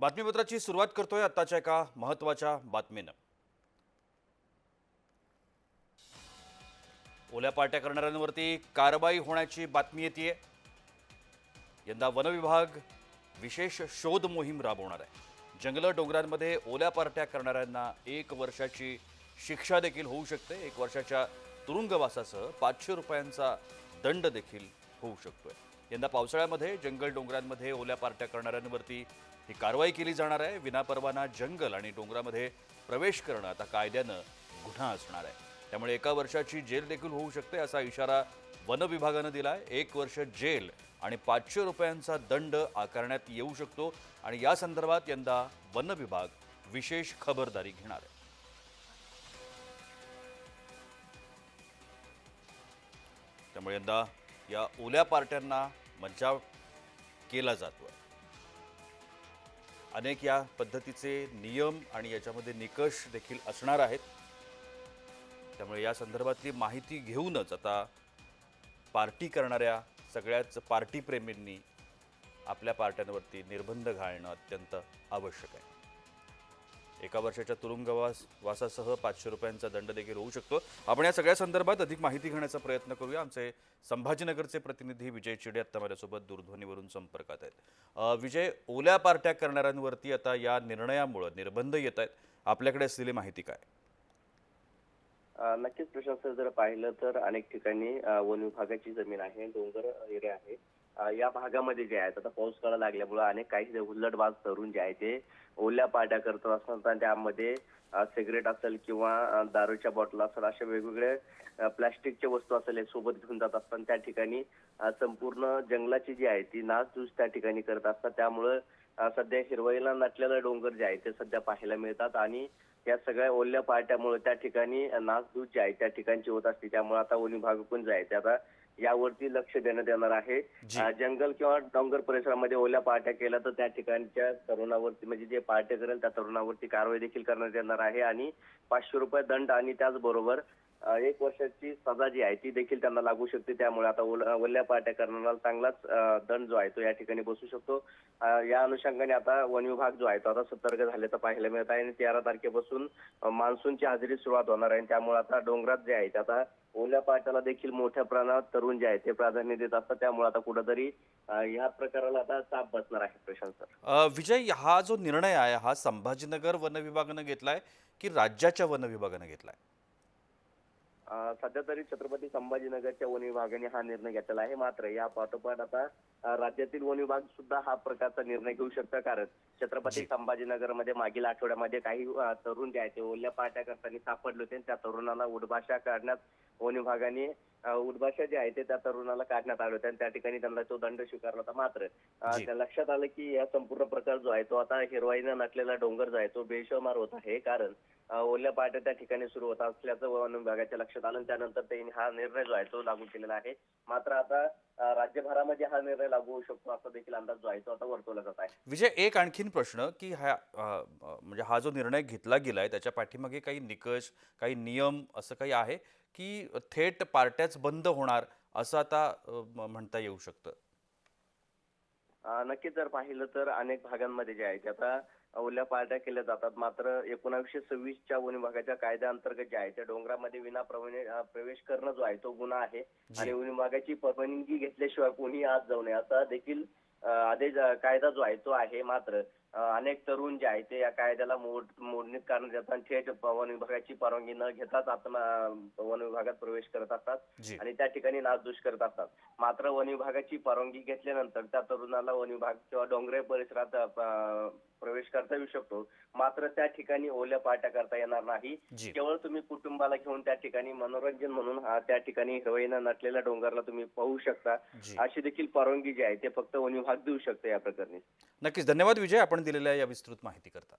बातमीपत्राची सुरुवात करतोय आत्ताच्या एका महत्त्वाच्या बातमीनं. ओल्या पार्ट्या करणाऱ्यांवरती कारवाई होण्याची बातमी येते यंदा वनविभाग विशेष शोध मोहीम राबवणार आहे. जंगलं डोंगरांमध्ये ओल्या पार्ट्या करणाऱ्यांना एक वर्षाची शिक्षा देखील होऊ शकते. एक वर्षाच्या तुरुंगवासासह पाचशे रुपयांचा दंड देखील होऊ शकतोय. यंदा पावसाळ्यामध्ये जंगल डोंगरांमध्ये ओल्या पार्ट्या करणाऱ्यांवरती ही कारवाई केली जाणार आहे. विनापरवाना जंगल आणि डोंगरामध्ये प्रवेश करणं आता कायद्यानं गुन्हा असणार आहे. त्यामुळे एका वर्षाची जेल देखील होऊ शकते असा इशारा वन विभागानं आहे एक वर्ष जेल आणि पाचशे रुपयांचा दंड आकारण्यात येऊ शकतो आणि या संदर्भात यंदा वन विभाग विशेष खबरदारी घेणार आहे. त्यामुळे यंदा या ओल्या पार्ट्यांना मज्जाव केला जातो अनेक या पद्धतीचे नियम आणि याच्यामध्ये निकष देखील असणार आहेत. त्यामुळे या संदर्भातली माहिती घेऊनच आता पार्टी करणाऱ्या सगळ्याच पार्टीप्रेमींनी आपल्या पार्ट्यांवरती निर्बंध घालणं अत्यंत आवश्यक आहे. एका वर्षाच्या तुरुंगवास वासासह पाचशे रुपयांचा दंड देखील होऊ शकतो. आपण या सगळ्या संदर्भात अधिक माहिती घेण्याचा प्रयत्न करूया. आमचे संभाजीनगरचे प्रतिनिधी विजय चिडे आत्ता माझ्यासोबत दूरध्वनीवरून संपर्कात आहेत. विजय ओल्या पार्ट्या करणाऱ्यांवरती आता या निर्णयामुळं निर्बंध येत आहेत. आपल्याकडे असलेली माहिती काय? नक्कीच प्रशासन जर पाहिलं तर अनेक ठिकाणी वन विभागाची जमीन आहे डोंगर एरिया आहे. या भागामध्ये जे आहेत आता पाऊस काळा लागल्यामुळे अनेक काही हुल्लडबाज तरुण जे आहे ते ओल्या पाट्या करत असतात त्यामध्ये सिगरेट असेल किंवा दारूच्या बॉटल असेल अशा वेगवेगळे अ, प्लास्टिकच्या वस्तू असेल सोबत घेऊन जात असतात. त्या ठिकाणी संपूर्ण जंगलाची जी आहे ती नासधूस त्या ठिकाणी करत असतात. त्यामुळं सध्या हिरवळीला नटलेलं डोंगर जे आहे ते सध्या पाहायला मिळतात आणि या सगळ्या ओल्या पाट्यामुळे त्या ठिकाणी नासधूस जी आहे त्या ठिकाणची होत असते. त्यामुळे आता वन विभाग पण जे आहे ते आता यावरती लक्ष देण्यात येणार आहे. जंगल किंवा डोंगर परिसरामध्ये ओल्या पाट्या केल्या तर त्या ठिकाणच्या तरुणावरती म्हणजे जे पार्ट्या करेल त्या तरुणावरती कारवाई देखील करण्यात येणार आहे आणि पाचशे रुपये दंड आणि त्याचबरोबर एक वर्षाची सजा जी आहे ती देखील त्यांना लागू शकते. त्यामुळे आता वल्ल्या ओल्या करणारा चांगलाच दंड जो आहे तो या ठिकाणी बसू शकतो. या अनुषंगाने आता वन विभाग जो आहे तो आता सतर्क झाल्याचं पाहायला मिळत आहे. आणि तेरा तारखेपासून मान्सूनची हजेरी सुरुवात होणार आहे. आणि त्यामुळे आता डोंगरात जे आहे ते आता ओल्या पाट्याला देखील मोठ्या प्रमाणात तरुण जे आहेत ते प्राधान्य देत असतात. त्यामुळे आता कुठंतरी या प्रकाराला आता चाप बसणार आहे प्रशांत सर. विजय हा जो निर्णय आहे हा संभाजीनगर वन विभागानं घेतलाय की राज्याच्या वन विभागानं घेतलाय? सध्या तरी छत्रपती संभाजीनगरच्या वन विभागाने हा निर्णय घेतलेला आहे. मात्र या पाठोपाठ आता राज्यातील वन विभाग सुद्धा हा प्रकारचा निर्णय घेऊ शकतं. कारण छत्रपती. संभाजीनगरमध्ये मागील आठवड्यामध्ये काही तरुण जे आहेत ते ओल्या पाट्या करताना सापडले होते. त्या तरुणाला उडभाषा काढण्यात वन विभागाने अं, उडभाषा जे आहे ते त्या तरुणाला काढण्यात आले होते आणि त्या ठिकाणी त्यांना तो दंड स्वीकारला होता मात्र. त्या लक्षात आलं की या संपूर्ण प्रकार जो आहे तो आता हिरवाईनं नटलेला डोंगर जो आहे तो बेशुमार होत आहे. कारण ओल्या पाट्या त्या ठिकाणी सुरू होत असल्याचं वन विभागाच्या लक्षात आलं त्यानंतर त्यांनी हा निर्णय जो आहे तो लागू केलेला आहे. मात्र आता राज्यभरामध्ये हा निर्णय लागू होऊ शकतो असा देखील अंदाज जो आहे तो आता वर्तवला जात आहे. विजय एक आणखीन प्रश्न की हा म्हणजे हा जो निर्णय घेतला गेलाय त्याच्या पाठीमागे काही निकष काही नियम असं काही आहे की थेट पार्ट्याच बंद होणार असं आता म्हणता येऊ शकतं? नक्कीच जर पाहिलं तर अनेक भागांमध्ये जे आहे ते आता ओल्या पार्ट्या केल्या जातात. मात्र एकोणावीसशे सव्वीसच्या वन विभागाच्या कायद्याअंतर्गत जे आहे त्या डोंगरामध्ये विना प्रवेश करणं जो आहे तो गुन्हा आहे. आणि वन विभागाची परवानगी घेतल्याशिवाय कोणी आत जाऊ नये. असा देखील आदेश कायदा जो आहे तो आहे मात्र अनेक तरुण जे आहे ते या कायद्याला मोड मोडणीत करण्यात येतात आणि थेट वन विभागाची परवानगी न घेताच आत्मा वन विभागात प्रवेश करत असतात आणि त्या ठिकाणी नासधूस करत असतात. मात्र वन विभागाची परवानगी घेतल्यानंतर त्या तरुणाला वन विभाग किंवा डोंगरे परिसरात प्रवेश करता येऊ शकतो. मात्र त्या ठिकाणी ओल्या पाट्या करता येणार नाही. केवळ तुम्ही कुटुंबाला घेऊन त्या ठिकाणी मनोरंजन म्हणून हा त्या ठिकाणी हिरवईनं नटलेल्या डोंगरला तुम्ही पाहू शकता. अशी देखील परवानगी जी आहे ते फक्त वन विभाग देऊ शकतो या प्रकरणी. नक्कीच. धन्यवाद विजय. आपण दिलेल्या या विस्तृत माहिती करता